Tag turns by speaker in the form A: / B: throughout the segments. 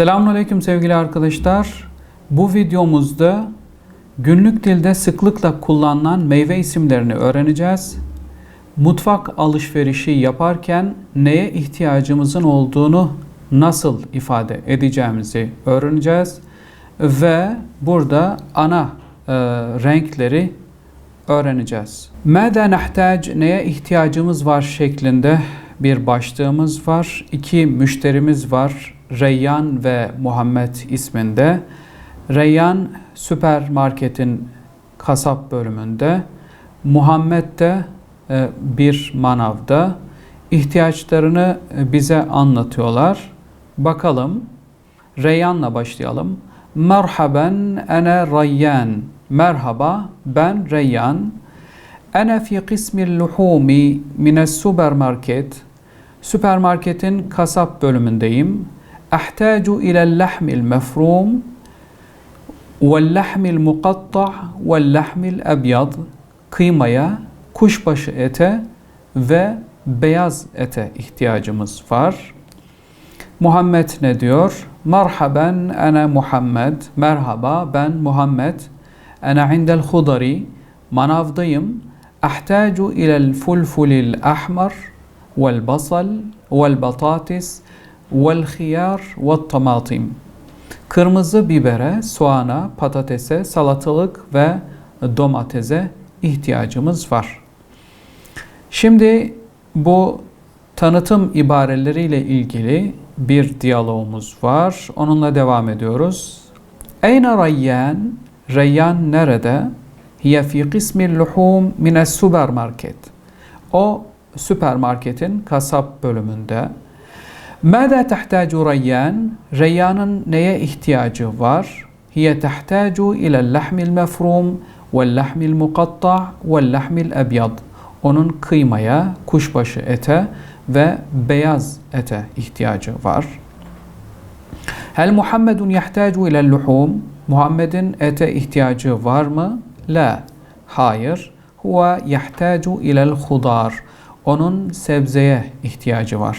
A: Selamünaleyküm sevgili arkadaşlar. Bu videomuzda günlük dilde sıklıkla kullanılan meyve isimlerini öğreneceğiz. Mutfak alışverişi yaparken neye ihtiyacımızın olduğunu nasıl ifade edeceğimizi öğreneceğiz ve burada ana e, renkleri öğreneceğiz. Mâdâ nahtac neye ihtiyacımız var şeklinde bir başlığımız var. İki müşterimiz var. Reyyan ve Muhammed isminde. Reyyan süpermarketin kasap bölümünde. Muhammed de e, bir manavda ihtiyaçlarını e, bize anlatıyorlar. Bakalım. Reyyan'la başlayalım. Merhaben ene Reyyan. Merhaba ben Reyyan. Ene fi kısmil luhumi mines süpermarket. Süpermarketin kasap bölümündeyim. Lahmil mefrum vel lahmil mukatta vel lahmil ebyad. Kıymaya, kuşbaşı ete ve beyaz ete ihtiyacımız var. Muhammed ne diyor? Merhaben ana Muhammed. Merhaba ben Muhammed. Ana indel hudari. Manavdayım. Ahtacu ilel fulfulil ahmar vel basal vel batatis vel khiyar vel tamatim. Kırmızı bibere, soğana, patatese, salatalık ve domatese ihtiyacımız var. Şimdi bu tanıtım ibareleriyle ilgili bir diyalogumuz var. Onunla devam ediyoruz. Eyne Rayyan? Reyyan nerede? Hiye fi kısmil luhum mine süpermarket. O süpermarketin kasap bölümünde. Mâdâ tehtâcu Reyyan? Reyyan'ın neye ihtiyacı var? Hiye tehtâcu ilel lahmil mefrum vel lahmil mukatta vel lahmil ebyad. Onun kıymaya, kuşbaşı ete ve beyaz ete ihtiyacı var. Hel Muhammedun yahtaju ilel luhum? Muhammed'in ete ihtiyacı var mı? La. Hayır. Huve yahtaju ilel hudar. Onun sebzeye ihtiyacı var.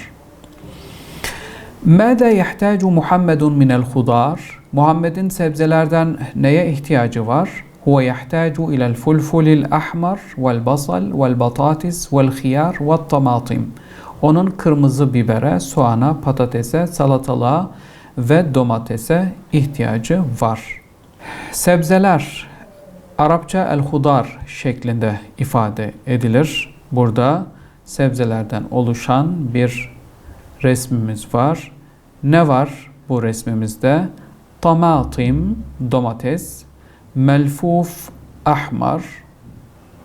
A: Mâdâ yahtaju Muhammedun minel hudar? Muhammed'in sebzelerden neye ihtiyacı var? Huve yahtaju ilel fulfulil ahmar vel basal vel batatis vel khiyar vel tamatim. Onun kırmızı bibere, soğana, patatese, salatalığa ve domatese ihtiyacı var. Sebzeler Arapça el-hudar şeklinde ifade edilir. Burada sebzelerden oluşan bir resmimiz var. Ne var bu resmimizde? Tamatim, domates, melfuf, ahmar,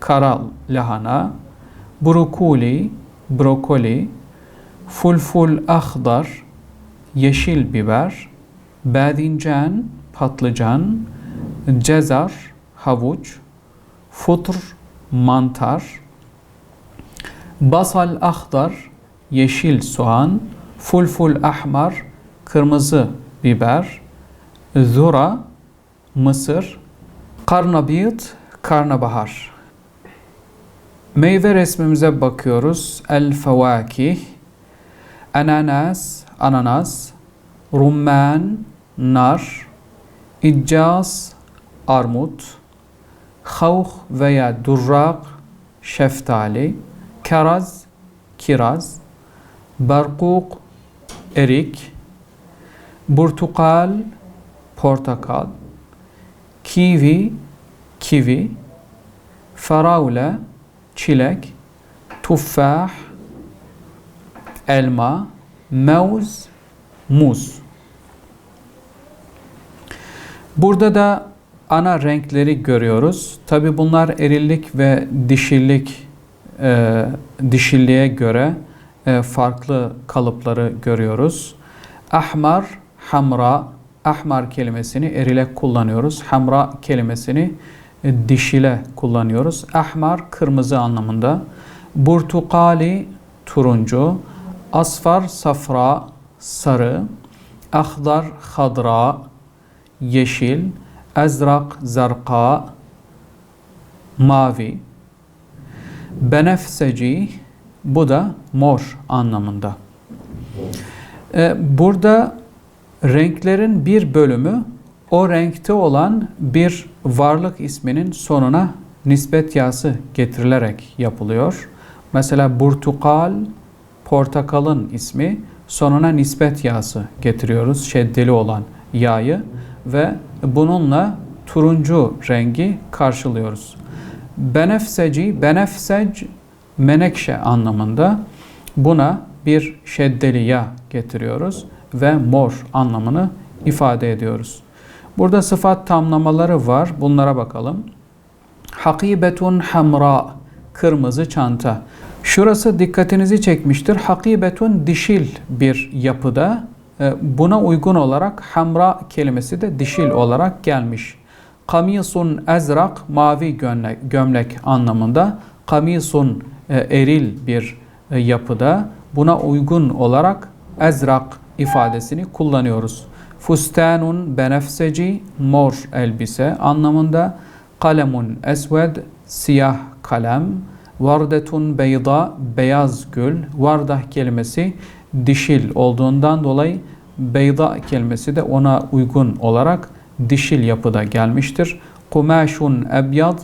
A: karal, lahana, brokoli, brokoli, fulful ahdar, yeşil biber, badincan, patlıcan, cezar, havuç, futr, mantar, basal ahdar, yeşil soğan, fulful ahmar, kırmızı biber, zura, mısır, karnabiyat, karnabahar. Meyve resmimize bakıyoruz. El fevakih, ananas, ananas, rumman, nar, iccaz, armut, havh veya durrak, şeftali, karaz, kiraz, barkuk, erik, burtukal, portakal, kiwi, kivi, farawle, çilek, tuffah, elma, mevz, muz. Burada da ana renkleri görüyoruz. Tabi bunlar erillik ve dişillik e, dişilliğe göre farklı kalıpları görüyoruz. Ahmar, hamra, ahmar kelimesini erile kullanıyoruz. Hamra kelimesini e, dişile kullanıyoruz. Ahmar kırmızı anlamında. Burtukali turuncu. Asfar safra sarı. Ahdar hadra yeşil. Ezrak zarka mavi. Benefseci bu da mor anlamında. Ee, burada Renklerin bir bölümü o renkte olan bir varlık isminin sonuna nispet yası getirilerek yapılıyor. Mesela burtukal, portakalın ismi sonuna nispet yası getiriyoruz. Şeddeli olan yayı ve bununla turuncu rengi karşılıyoruz. Benefseci, benefsec menekşe anlamında buna bir şeddeli ya getiriyoruz ve mor anlamını ifade ediyoruz. Burada sıfat tamlamaları var. Bunlara bakalım. Hakibetun hamra kırmızı çanta. Şurası dikkatinizi çekmiştir. Hakibetun dişil bir yapıda. E, Buna uygun olarak hamra kelimesi de dişil olarak gelmiş. Kamisun ezrak mavi gömlek, gömlek anlamında. Kamisun eril bir e, yapıda. Buna uygun olarak ezrak ifadesini kullanıyoruz. Fustanun benefseci mor elbise anlamında. Kalemun esved siyah kalem. Vardetun beyda beyaz gül. Vardah kelimesi dişil olduğundan dolayı beyda kelimesi de ona uygun olarak dişil yapıda gelmiştir. Kumaşun ebyad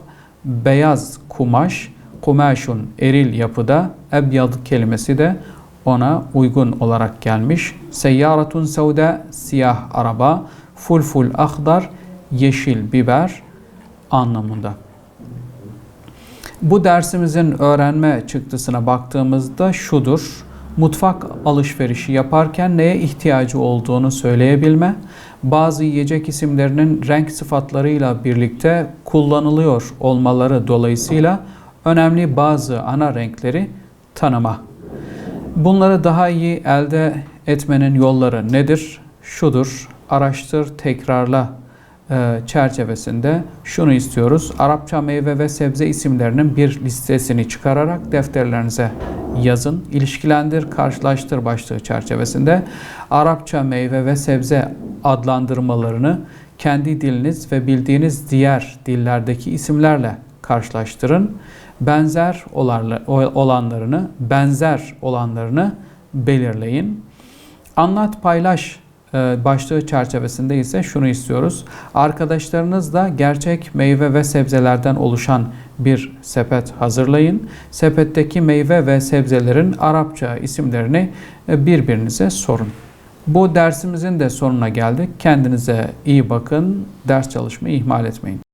A: beyaz kumaş. Kumaşun eril yapıda ebyad kelimesi de ona uygun olarak gelmiş. Seyyaratun sevda siyah araba. Fulful ahdar yeşil biber anlamında. Bu dersimizin öğrenme çıktısına baktığımızda şudur. Mutfak alışverişi yaparken neye ihtiyacı olduğunu söyleyebilme, bazı yiyecek isimlerinin renk sıfatlarıyla birlikte kullanılıyor olmaları dolayısıyla önemli bazı ana renkleri tanıma. Bunları daha iyi elde etmenin yolları nedir? Şudur, araştır, tekrarla e, çerçevesinde şunu istiyoruz. Arapça meyve ve sebze isimlerinin bir listesini çıkararak defterlerinize yazın. İlişkilendir, karşılaştır başlığı çerçevesinde Arapça meyve ve sebze adlandırmalarını kendi diliniz ve bildiğiniz diğer dillerdeki isimlerle karşılaştırın. Benzer olanlarını, benzer olanlarını belirleyin. Anlat, paylaş e, başlığı çerçevesinde ise şunu istiyoruz. Arkadaşlarınızla gerçek meyve ve sebzelerden oluşan bir sepet hazırlayın. Sepetteki meyve ve sebzelerin Arapça isimlerini e, birbirinize sorun. Bu dersimizin de sonuna geldik. Kendinize iyi bakın. Ders çalışmayı ihmal etmeyin.